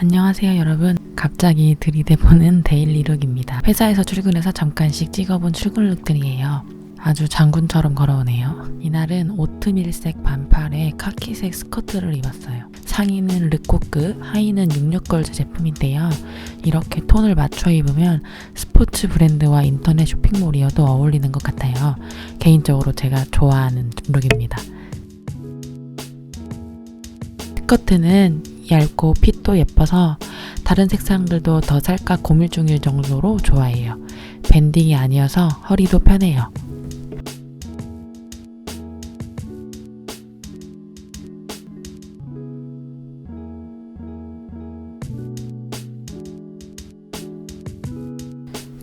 안녕하세요 여러분. 갑자기 들이대보는 데일리 룩입니다. 회사에서 출근해서 잠깐씩 찍어본 출근 룩들이에요. 아주 장군처럼 걸어오네요. 이날은 오트밀색 반팔에 카키색 스커트를 입었어요. 상의는 르코크 하의는 66걸즈 제품인데요. 이렇게 톤을 맞춰 입으면 스포츠 브랜드와 인터넷 쇼핑몰이어도 어울리는 것 같아요. 개인적으로 제가 좋아하는 룩입니다. 스커트는 얇고 핏 도 예뻐서 다른 색상들도 더 살까 고민 중일 정도로 좋아해요. 밴딩이 아니어서 허리도 편해요.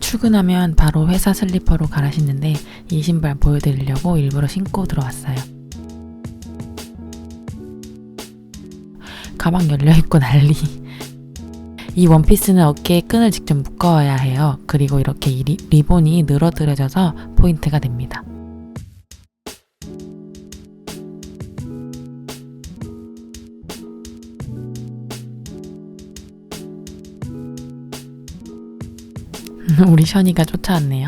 출근하면 바로 회사 슬리퍼로 갈아 신는데 이 신발 보여드리려고 일부러 신고 들어왔어요. 가방 열려있고 난리. 이 원피스는 어깨에 끈을 직접 묶어야 해요. 그리고 이렇게 이 리, 리본이 늘어뜨려져서 포인트가 됩니다. 우리 션이가 쫓아왔네요.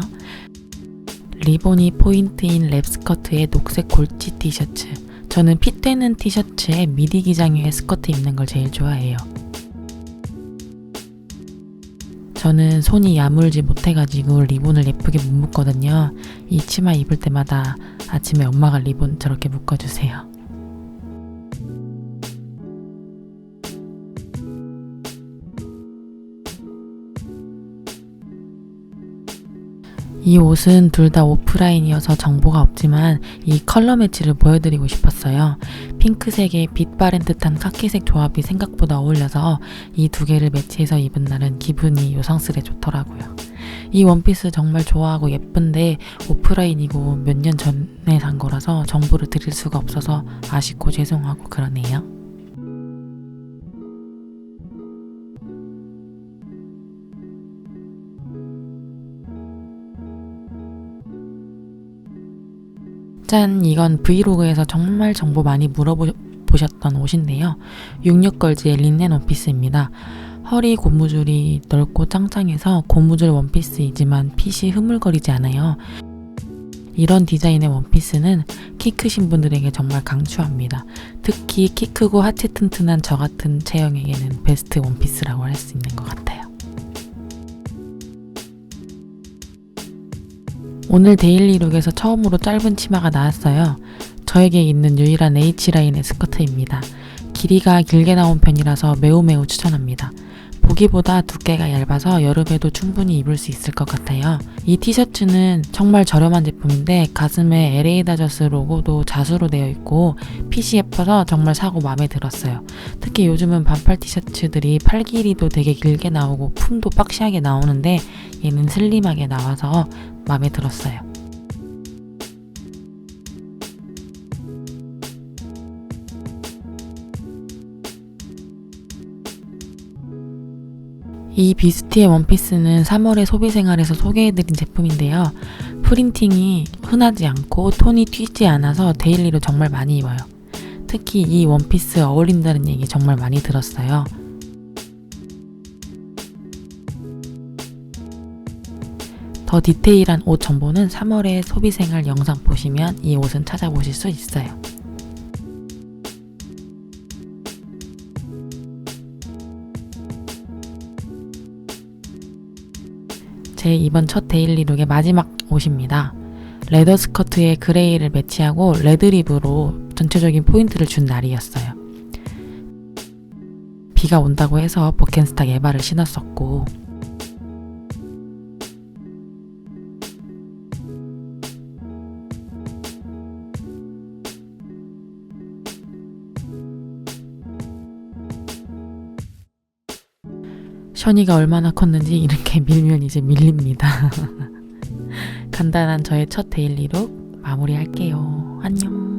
리본이 포인트인 랩스커트에 녹색 골치 티셔츠. 저는 핏되는 티셔츠에 미디 기장의 스커트 입는 걸 제일 좋아해요. 저는 손이 야물지 못해가지고 리본을 예쁘게 못 묶거든요. 이 치마 입을 때마다 아침에 엄마가 리본 저렇게 묶어주세요. 이 옷은 둘 다 오프라인이어서 정보가 없지만 이 컬러 매치를 보여드리고 싶었어요. 핑크색의 빛 바랜 듯한 카키색 조합이 생각보다 어울려서 이 두 개를 매치해서 입은 날은 기분이 요상스레 좋더라고요. 이 원피스 정말 좋아하고 예쁜데 오프라인이고 몇 년 전에 산 거라서 정보를 드릴 수가 없어서 아쉽고 죄송하고 그러네요. 짠! 이건 브이로그에서 정말 정보 많이 물어보셨던 옷인데요. 66걸즈의 린넨 원피스입니다. 허리 고무줄이 넓고 짱짱해서 고무줄 원피스이지만 핏이 흐물거리지 않아요. 이런 디자인의 원피스는 키 크신 분들에게 정말 강추합니다. 특히 키 크고 하체 튼튼한 저 같은 체형에게는 베스트 원피스라고 할 수 있는 것 같아요. 오늘 데일리룩에서 처음으로 짧은 치마가 나왔어요. 저에게 있는 유일한 H라인의 스커트입니다. 길이가 길게 나온 편이라서 매우 매우 추천합니다. 보기보다 두께가 얇아서 여름에도 충분히 입을 수 있을 것 같아요. 이 티셔츠는 정말 저렴한 제품인데 가슴에 LA 다저스 로고도 자수로 되어 있고 핏이 예뻐서 정말 사고 마음에 들었어요. 특히 요즘은 반팔 티셔츠들이 팔 길이도 되게 길게 나오고 품도 박시하게 나오는데 얘는 슬림하게 나와서 마음에 들었어요. 이 비스티의 원피스는 3월의 소비생활에서 소개해드린 제품인데요. 프린팅이 흔하지 않고 톤이 튀지 않아서 데일리로 정말 많이 입어요. 특히 이 원피스 어울린다는 얘기 정말 많이 들었어요. 더 디테일한 옷 정보는 3월의 소비생활 영상 보시면 이 옷은 찾아보실 수 있어요. 제 이번 첫 데일리 룩의 마지막 옷입니다. 레더 스커트에 그레이를 매치하고 레드립으로 전체적인 포인트를 준 날이었어요. 비가 온다고 해서 버켄스탁 에바를 신었었고 션이가 얼마나 컸는지 이렇게 밀면 이제 밀립니다. 간단한 저의 첫 데일리룩 마무리할게요. 안녕.